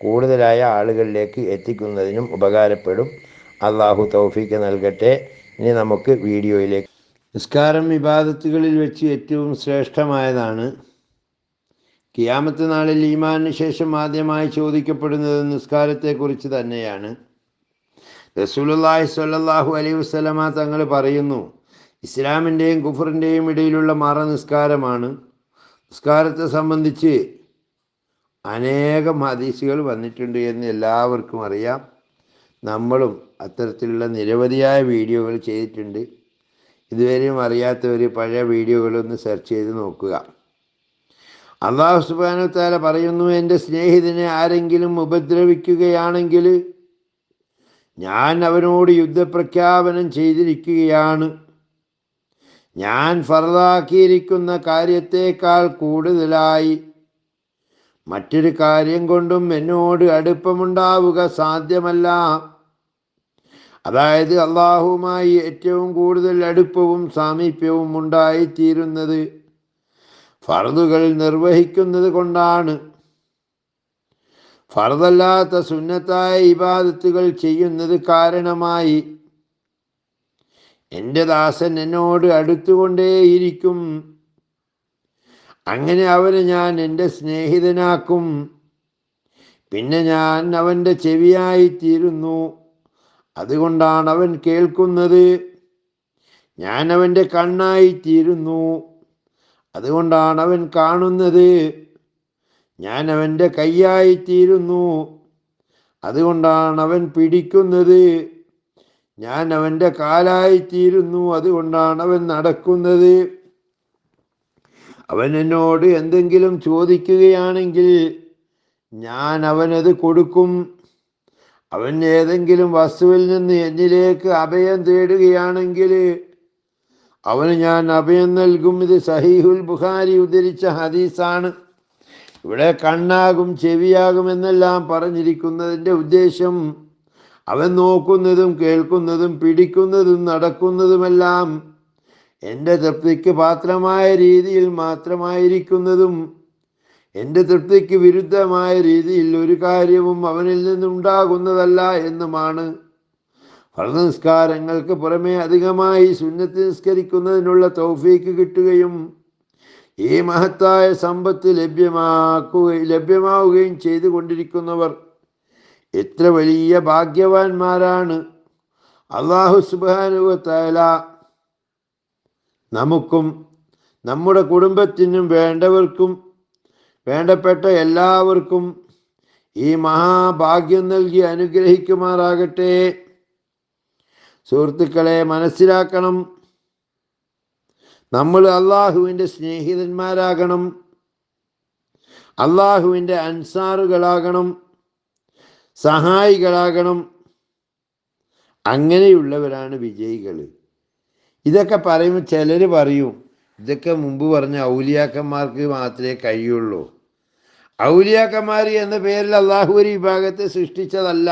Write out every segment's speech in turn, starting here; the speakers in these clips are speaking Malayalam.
കൂടുതലായ ആളുകളിലേക്ക് എത്തിക്കുന്നതിനും ഉപകാരപ്പെടും. അള്ളാഹു തൗഫീക്ക് നൽകട്ടെ. ഇനി നമുക്ക് വീഡിയോയിലേക്ക്. നിസ്കാരം വിവാദത്തുകളിൽ വെച്ച് ഏറ്റവും ശ്രേഷ്ഠമായതാണ്. കിയാമത്ത് നാളിൽ ഈമാനു ശേഷം ആദ്യമായി ചോദിക്കപ്പെടുന്നത് നിസ്കാരത്തെക്കുറിച്ച് തന്നെയാണ്. റസൂലുള്ളാഹി സ്വല്ലല്ലാഹു അലൈഹി വസല്ലമ തങ്ങൾ പറയുന്നു ഇസ്ലാമിന്റെയും കുഫറിന്റെയും ഇടയിലുള്ള മറ നിസ്കാരമാണ്. നിസ്കാരത്തെ സംബന്ധിച്ച് അനേകം ഹദീസുകൾ വന്നിട്ടുണ്ട് എന്ന് എല്ലാവർക്കും അറിയാം. നമ്മളും അത്തരത്തിലുള്ള നിരവധിയായ വീഡിയോകൾ ചെയ്തിട്ടുണ്ട്. ഇതുവരെയും അറിയാത്തവർ പഴയ വീഡിയോകളൊന്ന് സെർച്ച് ചെയ്ത് നോക്കുക. അള്ളാഹു സുബാനത്താല താല പറയുന്നു എന്റെ സ്നേഹിതനെ ആരെങ്കിലും ഉപദ്രവിക്കുകയാണെങ്കിൽ ഞാൻ അവനോട് യുദ്ധപ്രഖ്യാപനം ചെയ്തിരിക്കുകയാണ്. ഞാൻ ഫറദാക്കിയിരിക്കുന്ന കാര്യത്തേക്കാൾ കൂടുതലായി മറ്റൊരു കാര്യം കൊണ്ടും എന്നോട് അടുപ്പമുണ്ടാവുക സാധ്യമല്ല. അതായത് അള്ളാഹുമായി ഏറ്റവും കൂടുതൽ അടുപ്പവും സാമീപ്യവും ഉണ്ടായിത്തീരുന്നത് ഫർദുകൾ നിർവഹിക്കുന്നത് കൊണ്ടാണ്. ഫർദല്ലാത്ത സുന്നത്തായ ഇബാദത്തുകൾ ചെയ്യുന്നത് കാരണമായി. എന്റെ ദാസൻ എന്നോട് അടുത്തുകൊണ്ടേയിരിക്കും. അങ്ങനെ അവനെ ഞാൻ എന്റെ സ്നേഹിതനാക്കും. പിന്നെ ഞാൻ അവന്റെ ചെവിയായിത്തീരുന്നു. അതുകൊണ്ടാണ് അവൻ കേൾക്കുന്നത്. ഞാൻ അവന്റെ കണ്ണായിത്തീരുന്നു. അതുകൊണ്ടാണ് അവൻ കാണുന്നത്. ഞാൻ അവന്റെ കൈയായിത്തീരുന്നു. അതുകൊണ്ടാണ് അവൻ പിടിക്കുന്നത്. ഞാൻ അവന്റെ കാലായിത്തീരുന്നു. അതുകൊണ്ടാണ് അവൻ നടക്കുന്നത്. അവൻ എന്നോട് എന്തെങ്കിലും ചോദിക്കുകയാണെങ്കിൽ ഞാൻ അവനത് കൊടുക്കും. അവൻ ഏതെങ്കിലും വസ്തുവിൽ നിന്ന് എന്നിലേക്ക് അഭയം തേടുകയാണെങ്കിൽ അവന് ഞാൻ അഭയം നൽകും. ഇത് സഹീഹുൽ ബുഖാരി ഉദ്ധരിച്ച ഹദീസാണ്. ഇവിടെ കണ്ണാകും ചെവിയാകും എന്നെല്ലാം പറഞ്ഞിരിക്കുന്നതിന്റെ ഉദ്ദേശം അവൻ നോക്കുന്നതും കേൾക്കുന്നതും പിടിക്കുന്നതും നടക്കുന്നതുമെല്ലാം എന്റെ തൃപ്തിക്ക് പാത്രമായ രീതിയിൽ മാത്രമായിരിക്കുന്നതും എന്റെ തൃപ്തിക്ക് വിരുദ്ധമായ രീതിയിൽ ഒരു കാര്യവും അവനിൽ നിന്നുണ്ടാകുന്നതല്ല എന്നുമാണ്. ഫലനിസ്കാരങ്ങൾക്ക് പുറമെ അധികമായി സുന്നത്തി നിസ്കരിക്കുന്നതിനുള്ള തൗഫീക്ക് കിട്ടുകയും ഈ മഹത്തായ സമ്പത്ത് ലഭ്യമാക്കുകയും ലഭ്യമാവുകയും ചെയ്തുകൊണ്ടിരിക്കുന്നവർ എത്ര വലിയ ഭാഗ്യവാന്മാരാണ്. അള്ളാഹു സുബാനുവത്തായ നമുക്കും നമ്മുടെ കുടുംബത്തിനും വേണ്ടവർക്കും വേണ്ടപ്പെട്ട എല്ലാവർക്കും ഈ മഹാഭാഗ്യം നൽകി അനുഗ്രഹിക്കുമാറാകട്ടെ. സുഹൃത്തുക്കളെ മനസ്സിലാക്കണം. നമ്മൾ അള്ളാഹുവിന്റെ സ്നേഹിതന്മാരാകണം. അള്ളാഹുവിന്റെ അൻസാറുകളാകണം. സഹായികളാകണം. അങ്ങനെയുള്ളവരാണ് വിജയികൾ ഇതൊക്കെ പറയുമ്പോൾ ചിലർ പറയും ഇതൊക്കെ മുമ്പ് പറഞ്ഞ ഔലിയാക്കന്മാർക്ക് മാത്രമേ കഴിയുള്ളൂ. ഔലിയാക്കന്മാർ എന്ന പേരിൽ അള്ളാഹു ഒരു വിഭാഗത്തെ സൃഷ്ടിച്ചതല്ല.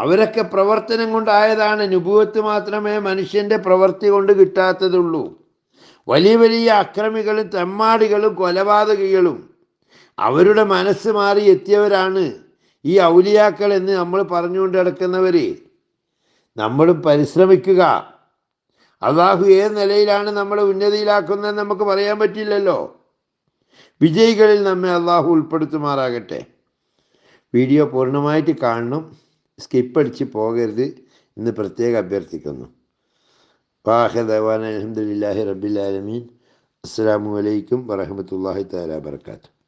അവരൊക്കെ പ്രവർത്തനം കൊണ്ടായതാണ്. അനുഭവത്ത് മാത്രമേ മനുഷ്യന്റെ പ്രവൃത്തി കൊണ്ട് കിട്ടാത്തതുള്ളൂ. വലിയ വലിയ അക്രമികളും തെമ്മാടികളും കൊലപാതകികളും അവരുടെ മനസ്സ് മാറി എത്തിയവരാണ് ഈ ഔലിയാക്കൾ എന്ന് നമ്മൾ പറഞ്ഞുകൊണ്ട് കിടക്കുന്നവർ നമ്മളും പരിശ്രമിക്കുക. അള്ളാഹു ഏത് നിലയിലാണ് നമ്മളെ ഉന്നതിയിലാക്കുന്നതെന്ന് നമുക്ക് പറയാൻ പറ്റില്ലല്ലോ. വിജയികളിൽ നമ്മെ അള്ളാഹു ഉൾപ്പെടുത്തുമാറാകട്ടെ. വീഡിയോ പൂർണമായിട്ട് കാണണം. സ്കിപ്പ് അടിച്ച് പോകരുത് എന്ന് പ്രത്യേകം അഭ്യർത്ഥിക്കുന്നു. വാഹദവാൻ അലഹമുല്ലാഹി റബിലാലമീൻ അസ്സാം വലൈക്കും വറഹമത്തല്ലാഹി താല വർക്കാത്തു